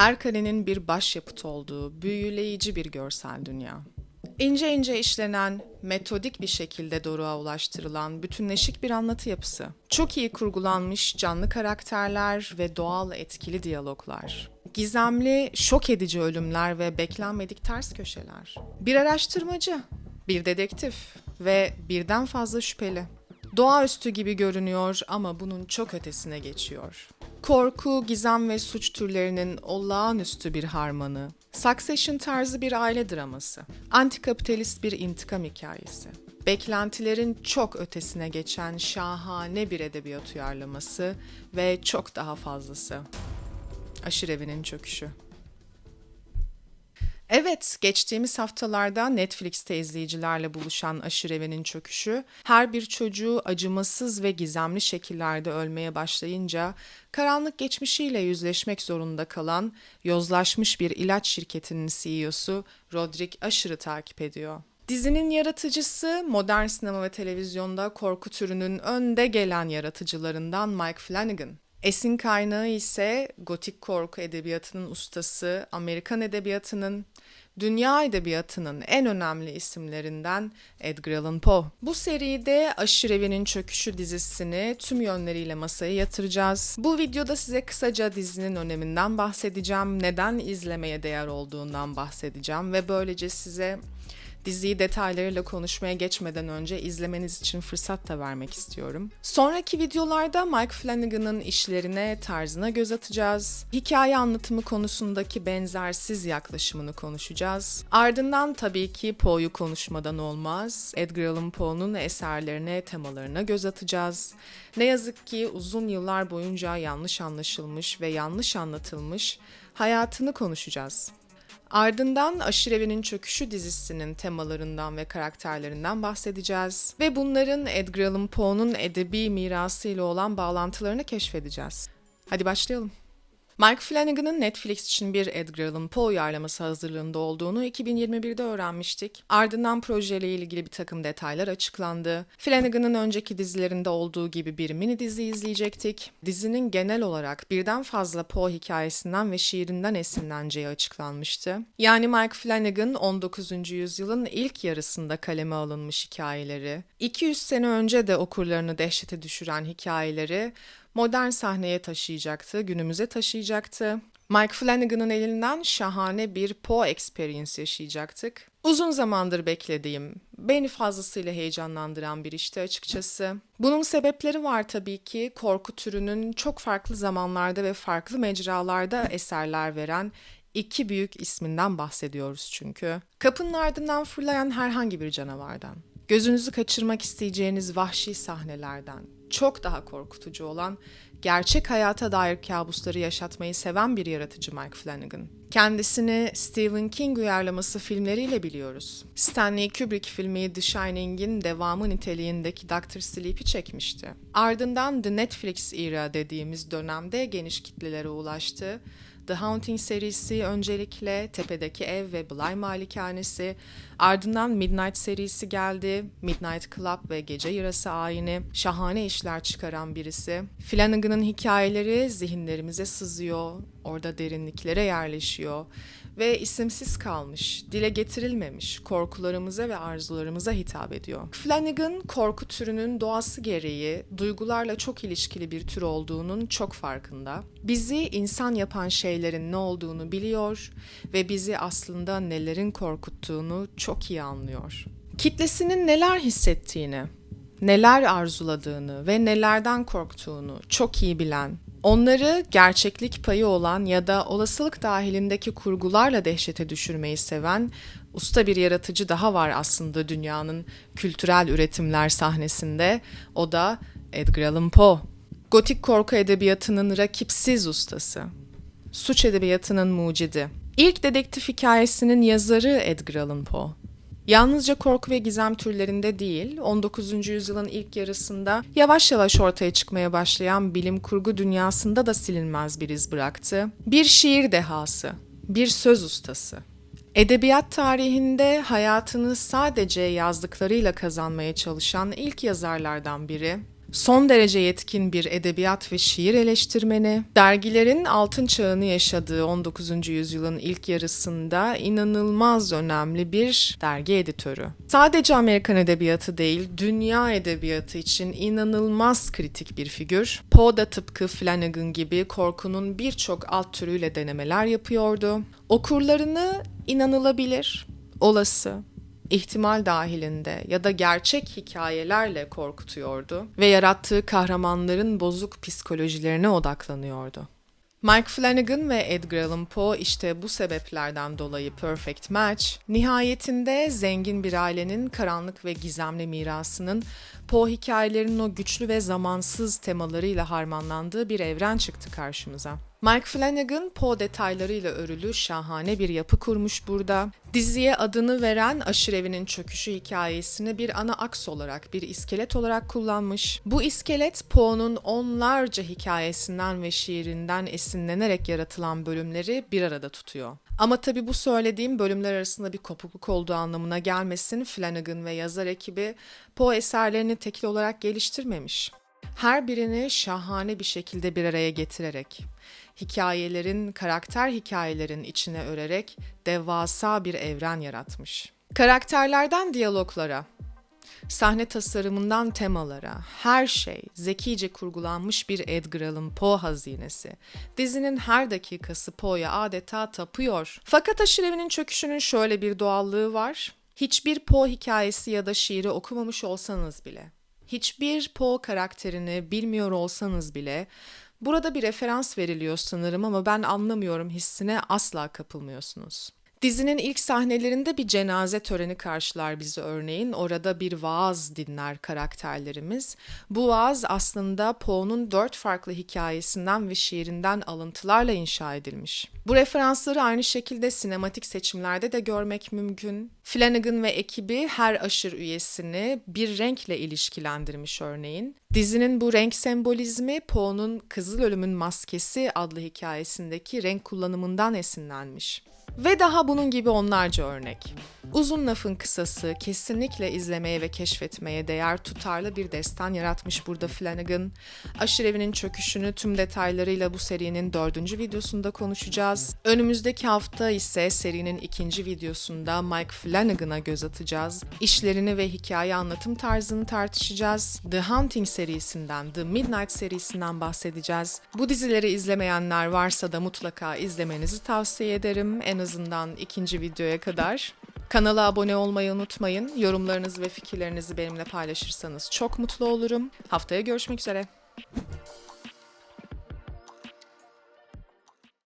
Her karenin bir başyapıt olduğu büyüleyici bir görsel dünya. İnce ince işlenen, metodik bir şekilde doruğa ulaştırılan bütünleşik bir anlatı yapısı. Çok iyi kurgulanmış canlı karakterler ve doğal etkili diyaloglar. Gizemli, şok edici ölümler ve beklenmedik ters köşeler. Bir araştırmacı, bir dedektif ve birden fazla şüpheli. Doğaüstü gibi görünüyor ama bunun çok ötesine geçiyor. Korku, gizem ve suç türlerinin olağanüstü bir harmanı. Succession tarzı bir aile draması. Antikapitalist bir intikam hikayesi. Beklentilerin çok ötesine geçen şahane bir edebiyat uyarlaması ve çok daha fazlası. Aşırı Evi'nin Çöküşü. Evet, geçtiğimiz haftalarda Netflix'te izleyicilerle buluşan Aşırı Evi'nin çöküşü, her bir çocuğu acımasız ve gizemli şekillerde ölmeye başlayınca, karanlık geçmişiyle yüzleşmek zorunda kalan, yozlaşmış bir ilaç şirketinin CEO'su Roderick Aşır'ı takip ediyor. Dizinin yaratıcısı modern sinema ve televizyonda korku türünün önde gelen yaratıcılarından Mike Flanagan. Esin kaynağı ise gotik korku edebiyatının ustası, Amerikan edebiyatının, dünya edebiyatının en önemli isimlerinden Edgar Allan Poe. Bu seride Aşırı Evi'nin Çöküşü dizisini tüm yönleriyle masaya yatıracağız. Bu videoda size kısaca dizinin öneminden bahsedeceğim, neden izlemeye değer olduğundan bahsedeceğim ve böylece size Diziyi detaylarıyla konuşmaya geçmeden önce izlemeniz için fırsat da vermek istiyorum. Sonraki videolarda Mike Flanagan'ın işlerine, tarzına göz atacağız. Hikaye anlatımı konusundaki benzersiz yaklaşımını konuşacağız. Ardından tabii ki Poe'yu konuşmadan olmaz. Edgar Allan Poe'nun eserlerine, temalarına göz atacağız. Ne yazık ki uzun yıllar boyunca yanlış anlaşılmış ve yanlış anlatılmış hayatını konuşacağız. Ardından Aşırı Evi'nin Çöküşü dizisinin temalarından ve karakterlerinden bahsedeceğiz ve bunların Edgar Allan Poe'nun edebi mirasıyla olan bağlantılarını keşfedeceğiz. Hadi başlayalım. Mike Flanagan'ın Netflix için bir Edgar Allan Poe uyarlaması hazırlığında olduğunu 2021'de öğrenmiştik. Ardından projeyle ilgili bir takım detaylar açıklandı. Flanagan'ın önceki dizilerinde olduğu gibi bir mini dizi izleyecektik. Dizinin genel olarak birden fazla Poe hikayesinden ve şiirinden esinleneceği açıklanmıştı. Yani Mike Flanagan 19. yüzyılın ilk yarısında kaleme alınmış hikayeleri, 200 sene önce de okurlarını dehşete düşüren hikayeleri modern sahneye taşıyacaktı, günümüze taşıyacaktı. Mike Flanagan'ın elinden şahane bir Poe experience yaşayacaktık. Uzun zamandır beklediğim, beni fazlasıyla heyecanlandıran bir işti açıkçası. Bunun sebepleri var tabii ki. Korku türünün çok farklı zamanlarda ve farklı mecralarda eserler veren iki büyük isminden bahsediyoruz çünkü. Kapının ardından fırlayan herhangi bir canavardan, gözünüzü kaçırmak isteyeceğiniz vahşi sahnelerden, çok daha korkutucu olan gerçek hayata dair kabusları yaşatmayı seven bir yaratıcı Mike Flanagan. Kendisini Stephen King uyarlaması filmleriyle biliyoruz. Stanley Kubrick filmi The Shining'in devamı niteliğindeki Dr. Sleep'i çekmişti. Ardından The Netflix era dediğimiz dönemde geniş kitlelere ulaştı The Haunting serisi öncelikle Tepedeki Ev ve Bly Malikanesi, ardından Midnight serisi geldi, Midnight Club ve Gece Yarası Ayini, şahane işler çıkaran birisi. Flanagan'ın hikayeleri zihinlerimize sızıyor, orada derinliklere yerleşiyor ve isimsiz kalmış, dile getirilmemiş korkularımıza ve arzularımıza hitap ediyor. Flanagan korku türünün doğası gereği duygularla çok ilişkili bir tür olduğunun çok farkında. Bizi insan yapan şeylerin ne olduğunu biliyor ve bizi aslında nelerin korkuttuğunu çok iyi anlıyor. Kitlesinin neler hissettiğini, neler arzuladığını ve nelerden korktuğunu çok iyi bilen Onları gerçeklik payı olan ya da olasılık dahilindeki kurgularla dehşete düşürmeyi seven usta bir yaratıcı daha var aslında dünyanın kültürel üretimler sahnesinde. O da Edgar Allan Poe. Gotik korku edebiyatının rakipsiz ustası. Suç edebiyatının mucidi. İlk dedektif hikayesinin yazarı Edgar Allan Poe. Yalnızca korku ve gizem türlerinde değil, 19. yüzyılın ilk yarısında yavaş yavaş ortaya çıkmaya başlayan bilim kurgu dünyasında da silinmez bir iz bıraktı. Bir şiir dehası, bir söz ustası. Edebiyat tarihinde hayatını sadece yazdıklarıyla kazanmaya çalışan ilk yazarlardan biri, Son derece yetkin bir edebiyat ve şiir eleştirmeni, dergilerin altın çağını yaşadığı 19. yüzyılın ilk yarısında inanılmaz önemli bir dergi editörü. Sadece Amerikan edebiyatı değil, dünya edebiyatı için inanılmaz kritik bir figür. Poe da tıpkı Flanagan gibi korkunun birçok alt türüyle denemeler yapıyordu. Okurlarını inanılabilir, olası, ihtimal dahilinde ya da gerçek hikayelerle korkutuyordu ve yarattığı kahramanların bozuk psikolojilerine odaklanıyordu. Mike Flanagan ve Edgar Allan Poe işte bu sebeplerden dolayı perfect match, nihayetinde zengin bir ailenin karanlık ve gizemli mirasının Poe hikayelerinin o güçlü ve zamansız temalarıyla harmanlandığı bir evren çıktı karşımıza. Mike Flanagan Poe detaylarıyla örülü şahane bir yapı kurmuş burada. Diziye adını veren aşirevinin çöküşü hikayesini bir ana aks olarak, bir iskelet olarak kullanmış. Bu iskelet Poe'nun onlarca hikayesinden ve şiirinden esinlenerek yaratılan bölümleri bir arada tutuyor. Ama tabii bu söylediğim bölümler arasında bir kopukluk olduğu anlamına gelmesin. Flanagan ve yazar ekibi Poe eserlerini tekil olarak geliştirmemiş. Her birini şahane bir şekilde bir araya getirerek, hikayelerin, karakter hikayelerin içine örerek devasa bir evren yaratmış. Karakterlerden diyaloglara, sahne tasarımından temalara, her şey zekice kurgulanmış bir Edgar Allan Poe hazinesi. Dizinin her dakikası Poe'ya adeta tapıyor. Fakat aşirevinin çöküşünün şöyle bir doğallığı var. Hiçbir Poe hikayesi ya da şiiri okumamış olsanız bile, hiçbir Poe karakterini bilmiyor olsanız bile burada bir referans veriliyor sanırım ama ben anlamıyorum hissine asla kapılmıyorsunuz. Dizinin ilk sahnelerinde bir cenaze töreni karşılar bizi örneğin. Orada bir vaaz dinler karakterlerimiz. Bu vaaz aslında Poe'nun dört farklı hikayesinden ve şiirinden alıntılarla inşa edilmiş. Bu referansları aynı şekilde sinematik seçimlerde de görmek mümkün. Flanagan ve ekibi her aşır üyesini bir renkle ilişkilendirmiş örneğin. Dizinin bu renk sembolizmi Poe'nun Kızıl Ölümün Maskesi adlı hikayesindeki renk kullanımından esinlenmiş. Ve daha bunun gibi onlarca örnek. Uzun lafın kısası kesinlikle izlemeye ve keşfetmeye değer tutarlı bir destan yaratmış burada Flanagan. Aşirevi'nin çöküşünü tüm detaylarıyla bu serinin dördüncü videosunda konuşacağız. Önümüzdeki hafta ise serinin ikinci videosunda Mike Flanagan'a göz atacağız. İşlerini ve hikaye anlatım tarzını tartışacağız. The Hunting serisinden, The Midnight serisinden bahsedeceğiz. Bu dizileri izlemeyenler varsa da mutlaka izlemenizi tavsiye ederim. En azından ikinci videoya kadar. Kanala abone olmayı unutmayın. Yorumlarınızı ve fikirlerinizi benimle paylaşırsanız çok mutlu olurum. Haftaya görüşmek üzere.